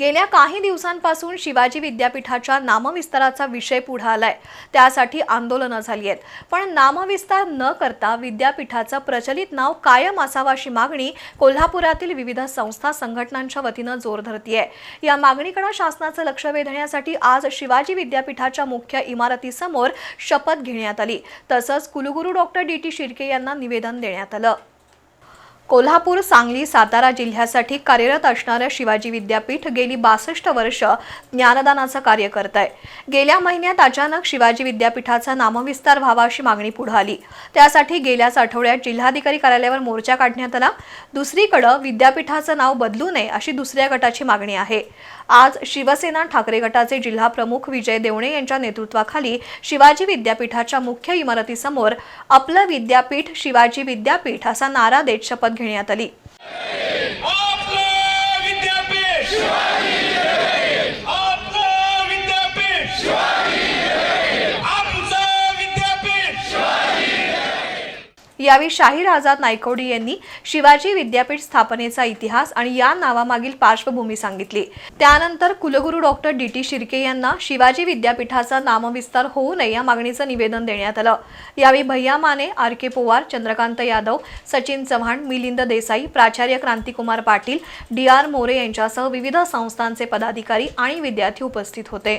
गेल्या काही दिवसांपासून शिवाजी विद्यापीठाच्या नामविस्ताराचा विषय पुढे आलाय. त्यासाठी आंदोलनं झाली आहेत. पण नामविस्तार न करता विद्यापीठाचं प्रचलित नाव कायम असावं अशी मागणी कोल्हापुरातील विविध संस्था संघटनांच्या वतीनं जोर धरतीये. या मागणीकडे शासनाचं लक्ष वेधण्यासाठी आज शिवाजी विद्यापीठाच्या मुख्य इमारतीसमोर शपथ घेण्यात आली. तसंच कुलगुरू डॉक्टर डी टी शिर्के यांना निवेदन देण्यात आलं. कोल्हापूर सांगली सातारा जिल्ह्यासाठी कार्यरत असणारं शिवाजी विद्यापीठ गेली बासष्ट वर्ष ज्ञानदानाचं कार्य करत आहे. गेल्या महिन्यात अचानक शिवाजी विद्यापीठाचा नामविस्तार व्हावा अशी मागणी पुढे आली. त्यासाठी गेल्याच आठवड्यात जिल्हाधिकारी कार्यालयावर मोर्चा काढण्यात आला. दुसरीकडं विद्यापीठाचं नाव बदलू नये अशी दुसऱ्या गटाची मागणी आहे. आज शिवसेना ठाकरे गटाचे जिल्हा प्रमुख विजय देवणे यांच्या नेतृत्वाखाली शिवाजी विद्यापीठाच्या मुख्य इमारतीसमोर आपलं विद्यापीठ शिवाजी विद्यापीठ असा नारा देत शपथ घेण्यात आली. यावेळी शाहीर आझाद नायकवडी यांनी शिवाजी विद्यापीठ स्थापनेचा इतिहास आणि या नावामागील पार्श्वभूमी सांगितली. त्यानंतर कुलगुरू डॉक्टर डी टी शिर्के यांना शिवाजी विद्यापीठाचा नामविस्तार होऊ नये या मागणीचं निवेदन देण्यात आलं. यावेळी भैया माने आर के पोवार चंद्रकांत यादव सचिन चव्हाण मिलिंद देसाई प्राचार्य क्रांतिकुमार पाटील डी आर मोरे यांच्यासह विविध संस्थांचे पदाधिकारी आणि विद्यार्थी उपस्थित होते.